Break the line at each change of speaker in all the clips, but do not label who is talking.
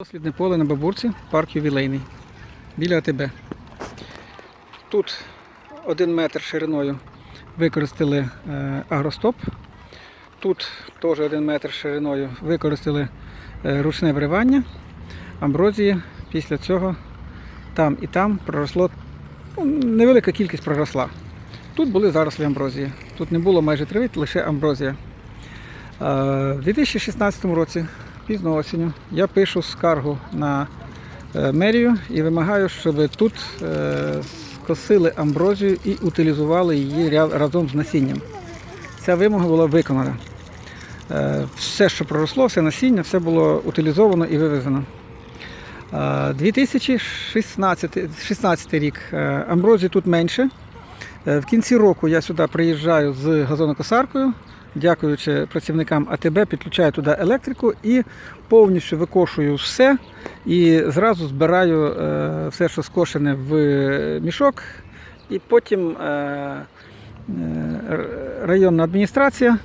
Дослідне поле на Бабурці, парк ювілейний. Біля АТБ. Тут один метр шириною використали е, агростоп. Тут теж один метр шириною використали е, ручне виривання. Амброзії після цього там і там проросло, ну, невелика кількість проросла. Тут були зарослі амброзії. Тут не було майже трави, лише амброзія. Е, В 2016 році, пізно осінню, я пишу скаргу на е, мерію і вимагаю, щоб тут е, скосили амброзію і утилізували її разом з насінням. Ця вимога була виконана. Е, Все, що проросло, все насіння, все було утилізовано і вивезено. Е, 2016 16 рік амброзії тут менше. В кінці року я сюди приїжджаю з газонокосаркою, дякуючи працівникам АТБ, підключаю туди електрику і повністю викошую все. І зразу збираю е, все, що скошене в мішок. І потім е, е, районна адміністрація,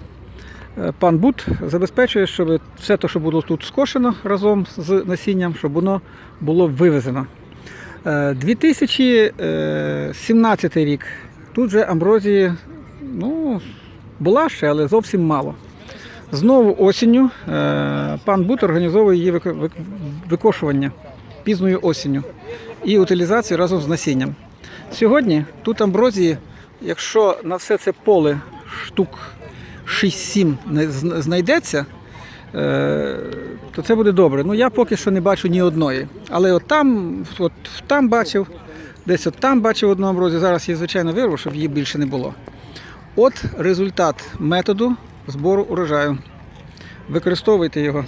пан Бут забезпечує, щоб все те, що було тут скошено разом з насінням, щоб воно було вивезено. Е, 2017 рік. Тут же амброзії ну, була ще, але зовсім мало. Знову осінню е, пан Бут організовує її вик- вик- викошування пізньою осінню і утилізацію разом з насінням. Сьогодні тут амброзії, якщо на все це поле штук 6-7 знайдеться, е, то це буде добре. Ну я поки що не бачу ні одної. Але от там, от там бачив, десь от там бачив одну амброзію. Зараз її, звичайно, вирву, щоб її більше не було. От результат методу збору урожаю. Використовуйте його.